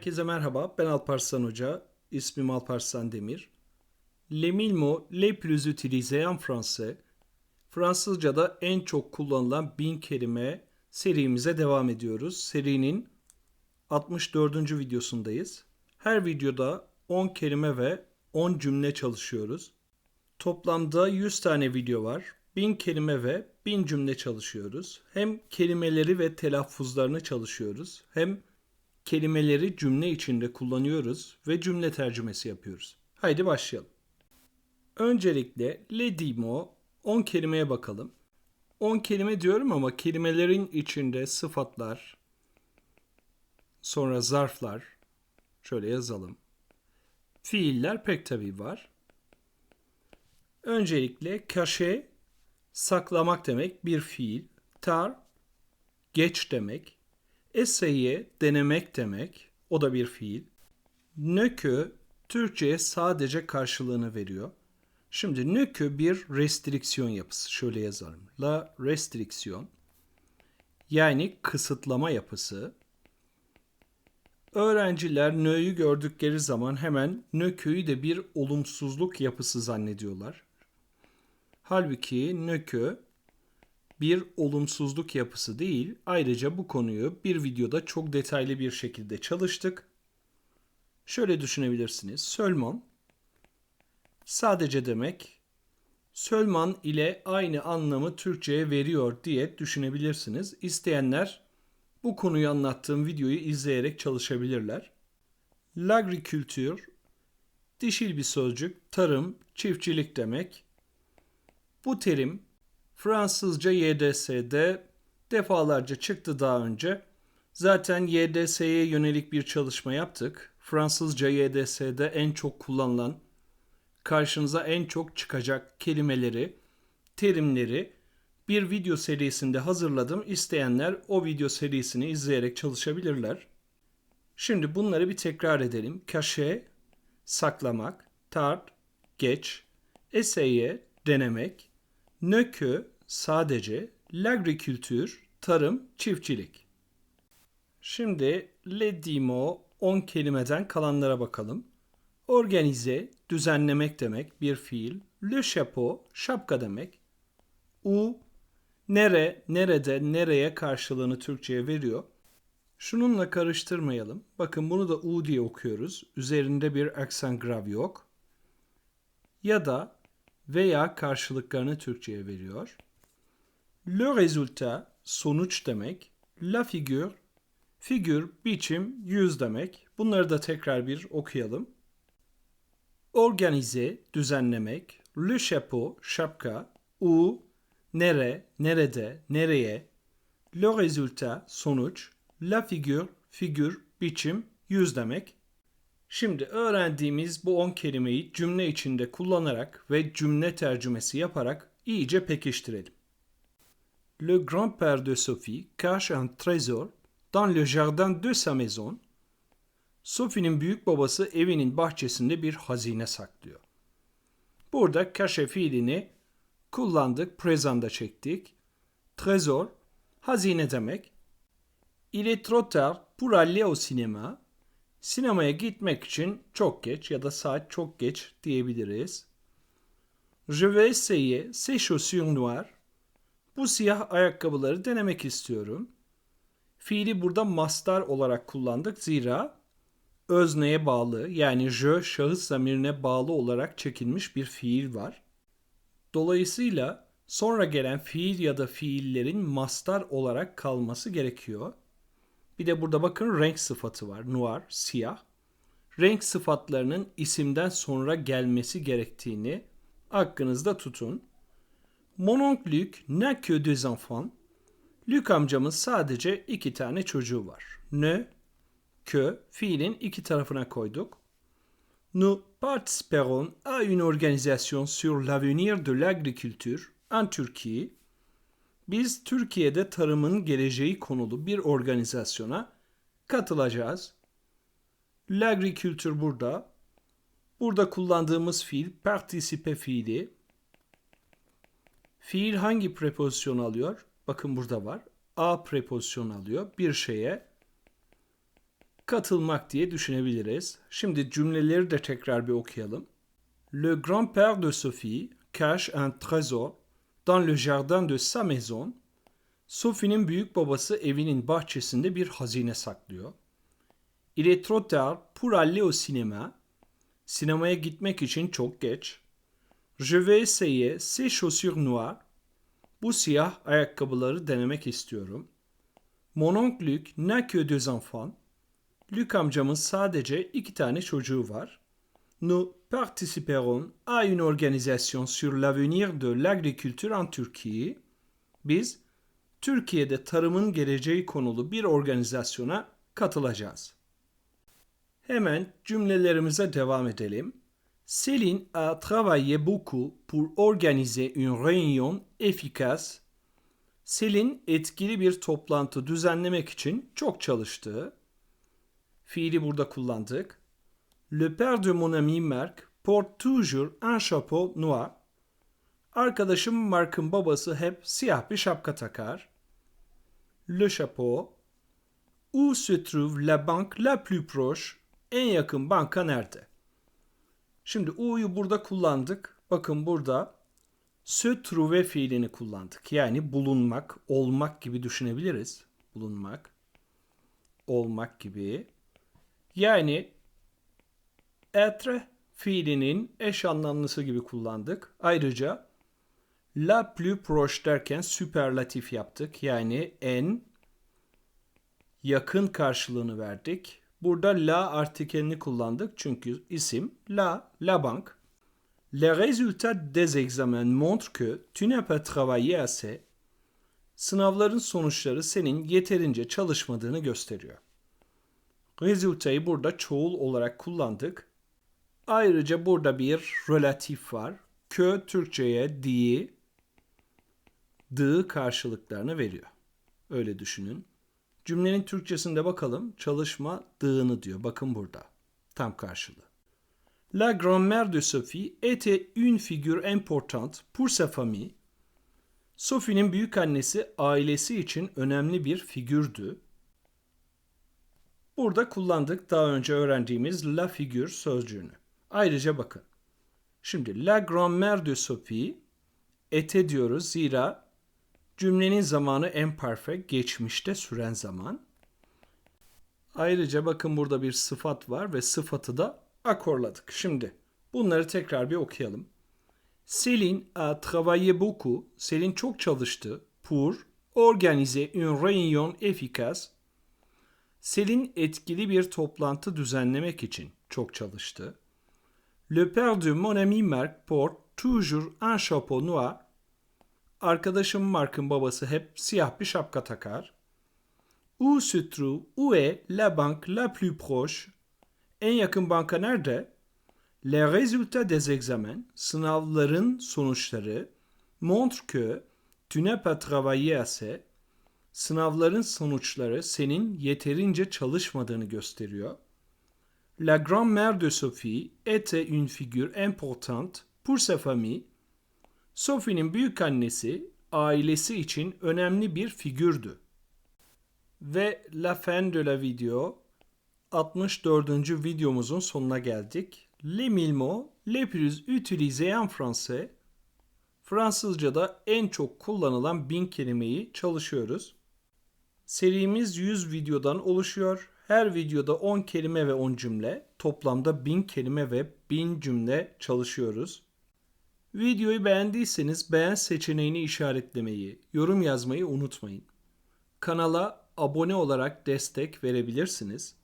Herkese merhaba, ben Alparslan Hoca, ismim Alparslan Demir. Les mille mots les plus utilisés en français, Fransızca'da en çok kullanılan bin kelime serimize devam ediyoruz. Serinin 64. videosundayız. Her videoda 10 kelime ve 10 cümle çalışıyoruz. Toplamda 100 tane video var. 1000 kelime ve 1000 cümle çalışıyoruz. Hem kelimeleri ve telaffuzlarını çalışıyoruz. Hem kelimeleri cümle içinde kullanıyoruz ve cümle tercümesi yapıyoruz. Haydi başlayalım. Öncelikle le dimo 10 kelimeye bakalım. 10 kelime diyorum ama kelimelerin içinde sıfatlar, sonra zarflar, şöyle yazalım. Fiiller pek tabii var. Öncelikle cacher saklamak demek bir fiil. Tar geç demek. Essayer denemek demek. O da bir fiil. Que Türkçe'ye sadece karşılığını veriyor. Şimdi que bir restriksiyon yapısı. Şöyle yazalım. La restriksiyon yani kısıtlama yapısı. Öğrenciler nö'yü gördükleri zaman hemen nökü'yü de bir olumsuzluk yapısı zannediyorlar. Halbuki nökü bir olumsuzluk yapısı değil. Ayrıca bu konuyu bir videoda çok detaylı bir şekilde çalıştık. Şöyle düşünebilirsiniz. Sölmon sadece demek Sölman ile aynı anlamı Türkçe'ye veriyor diye düşünebilirsiniz. İsteyenler bu konuyu anlattığım videoyu izleyerek çalışabilirler. L'agriculture dişil bir sözcük, tarım, çiftçilik demek. Bu terim Fransızca YDS'de defalarca çıktı daha önce. Zaten YDS'ye yönelik bir çalışma yaptık. Fransızca YDS'de en çok kullanılan, karşınıza en çok çıkacak kelimeleri, terimleri bir video serisinde hazırladım. İsteyenler o video serisini izleyerek çalışabilirler. Şimdi bunları bir tekrar edelim. Cache, saklamak, tard, geç, essayer, denemek, que, sadece, l'agriculture, tarım, çiftçilik. Şimdi le dimo 10 kelimeden kalanlara bakalım. Organize, düzenlemek demek bir fiil. Le chapeau, şapka demek. U, nere, nerede, nereye karşılığını Türkçe'ye veriyor. Şununla karıştırmayalım. Bakın bunu da U diye okuyoruz. Üzerinde bir aksan grav yok. Ya da veya karşılıklarını Türkçe'ye veriyor. Le résultat sonuç demek. La figure figür biçim yüz demek. Bunları da tekrar bir okuyalım. Organize düzenlemek. Le chapeau şapka. Où nere, nerede, nereye. Le résultat sonuç. La figure figür biçim yüz demek. Şimdi öğrendiğimiz bu 10 kelimeyi cümle içinde kullanarak ve cümle tercümesi yaparak iyice pekiştirelim. Le grand-père de Sophie cache un trésor dans le jardin de sa maison. Sophie'nin büyük babası evinin bahçesinde bir hazine saklıyor. Burada cache fiilini kullandık, present'da çektik. Trésor, hazine demek. Il est trop tard pour aller au cinéma. Sinemaya gitmek için çok geç ya da saat çok geç diyebiliriz. Je vais essayer ces chaussures noires. Bu siyah ayakkabıları denemek istiyorum. Fiili burada mastar olarak kullandık zira özneye bağlı yani je şahıs zamirine bağlı olarak çekilmiş bir fiil var. Dolayısıyla sonra gelen fiil ya da fiillerin mastar olarak kalması gerekiyor. Bir de burada bakın renk sıfatı var. Noir, siyah. Renk sıfatlarının isimden sonra gelmesi gerektiğini aklınızda tutun. Mon oncle Luc n'a que deux enfants. Luc amcamın sadece iki tane çocuğu var. Ne, que fiilin iki tarafına koyduk. Nous participerons à une organisation sur l'avenir de l'agriculture en Turquie biz Türkiye'de tarımın geleceği konulu bir organizasyona katılacağız. L'agriculture burada. Burada kullandığımız fiil participe fiili. Fiil hangi prepozisyon alıyor? Bakın burada var. A prepozisyon alıyor. Bir şeye katılmak diye düşünebiliriz. Şimdi cümleleri de tekrar bir okuyalım. Le grand-père de Sophie cache un trésor dans le jardin de sa maison. Sophie'nin büyük babası evinin bahçesinde bir hazine saklıyor. Il est trop tard pour aller au cinéma. Sinemaya gitmek için çok geç. Je vais essayer ces chaussures noires. Bu siyah ayakkabıları denemek istiyorum. Mon oncle Luc n'a que deux enfants. Luc amcamın sadece iki tane çocuğu var. Nous participerons à une organisation sur l'avenir de l'agriculture en Turquie. Biz Türkiye'de tarımın geleceği konulu bir organizasyona katılacağız. Hemen cümlelerimize devam edelim. Céline a travaillé beaucoup pour organiser une réunion efficace. Selin etkili bir toplantı düzenlemek için çok çalıştı. Fiili burada kullandık. Le père de mon ami Marc porte toujours un chapeau noir. Arkadaşım Mark'ın babası hep siyah bir şapka takar. Le chapeau. Où se trouve la banque la plus proche? En yakın banka nerede? Şimdi u'yu burada kullandık. Bakın burada se trouver fiilini kullandık. Yani bulunmak, olmak gibi düşünebiliriz. Bulunmak, olmak gibi. Yani être fiilinin eş anlamlısı gibi kullandık. Ayrıca la plus proche derken süperlatif yaptık. Yani en yakın karşılığını verdik. Burada la artikelini kullandık çünkü isim la, la bank. Les résultats des examens montrent que tu n'as pas travaillé assez. Sınavların sonuçları senin yeterince çalışmadığını gösteriyor. Resultayı burada çoğul olarak kullandık. Ayrıca burada bir relatif var. Kö Türkçe'ye di, dı karşılıklarını veriyor. Öyle düşünün. Cümlenin Türkçesinde bakalım. Çalışma dığını diyor. Bakın burada. Tam karşılığı. La grand-mère de Sophie était une figure importante pour sa famille. Sophie'nin büyük annesi ailesi için önemli bir figürdü. Burada kullandık daha önce öğrendiğimiz la figür sözcüğünü. Ayrıca bakın. Şimdi la grand-mère de Sophie ete diyoruz zira cümlenin zamanı imperfect geçmişte süren zaman. Ayrıca bakın burada bir sıfat var ve sıfatı da akorladık. Şimdi bunları tekrar bir okuyalım. Selin a travaillé beaucoup. Selin çok çalıştı. Pour organiser une réunion efficace. Selin etkili bir toplantı düzenlemek için çok çalıştı. Le père de mon ami Marc porte toujours un chapeau noir. Arkadaşım Mark'ın babası hep siyah bir şapka takar. Où se trouve, où est la banque la plus proche? En yakın banka nerede? Les résultats des examens, sınavların sonuçları, montre que tu n'as pas travaillé assez, sınavların sonuçları senin yeterince çalışmadığını gösteriyor. La grand-mère de Sophie était une figure importante pour sa famille. Sophie'nin büyük annesi ailesi için önemli bir figürdü. Ve la fin de la video 64. videomuzun sonuna geldik. Les mille mots les plus utilisés en français. Fransızca'da en çok kullanılan bin kelimeyi çalışıyoruz. Serimiz 100 videodan oluşuyor. Her videoda 10 kelime ve 10 cümle. Toplamda 1000 kelime ve 1000 cümle çalışıyoruz. Videoyu beğendiyseniz beğen seçeneğini işaretlemeyi, yorum yazmayı unutmayın. Kanala abone olarak destek verebilirsiniz.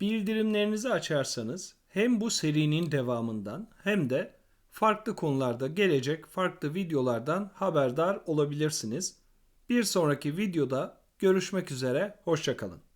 Bildirimlerinizi açarsanız hem bu serinin devamından hem de farklı konularda gelecek farklı videolardan haberdar olabilirsiniz. Bir sonraki videoda görüşmek üzere, hoşçakalın.